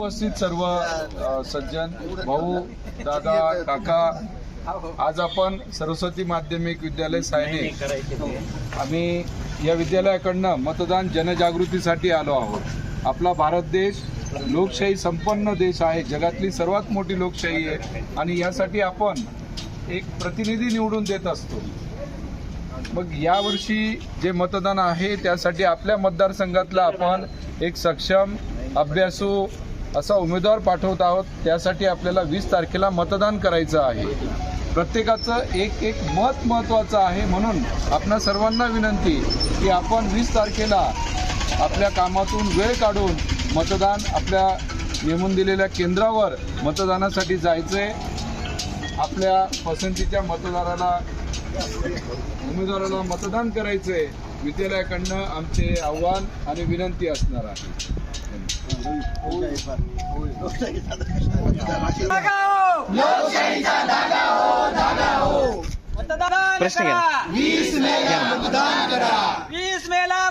उपस्थित सर्व सज्जन भाऊ दादा काका. आज आपण सरस्वती माध्यमिक विद्यालय सायने आम्ही या विद्यालयाकडनं मतदान जनजागृतीसाठी आलो आहोत. आपला भारत देश लोकशाही संपन्न देश आहे. जगातली सर्वात मोठी लोकशाही आहे आणि यासाठी आपण एक प्रतिनिधी निवडून देत असतो. मग यावर्षी जे मतदान आहे त्यासाठी आपल्या मतदारसंघातला आपण एक सक्षम अभ्यासू असा उमेदवार पाठवत आहोत त्यासाठी आपल्याला वीस तारखेला मतदान करायचं आहे. प्रत्येकाचं एक एक मत महत्त्वाचं आहे म्हणून आपणा सर्वांना विनंती की आपण वीस तारखेला आपल्या कामातून वेळ काढून मतदान आपल्या नेमून दिलेल्या केंद्रावर मतदानासाठी जायचंय. आपल्या पसंतीच्या मतदाराला उमेदवाराला मतदान करायचंय. विद्यालयाकडनं आमचे आव्हान आणि विनंती असणार आहे मतदान प्रश्न घ्या. करा वीस मेला मतदान करा वीस मेला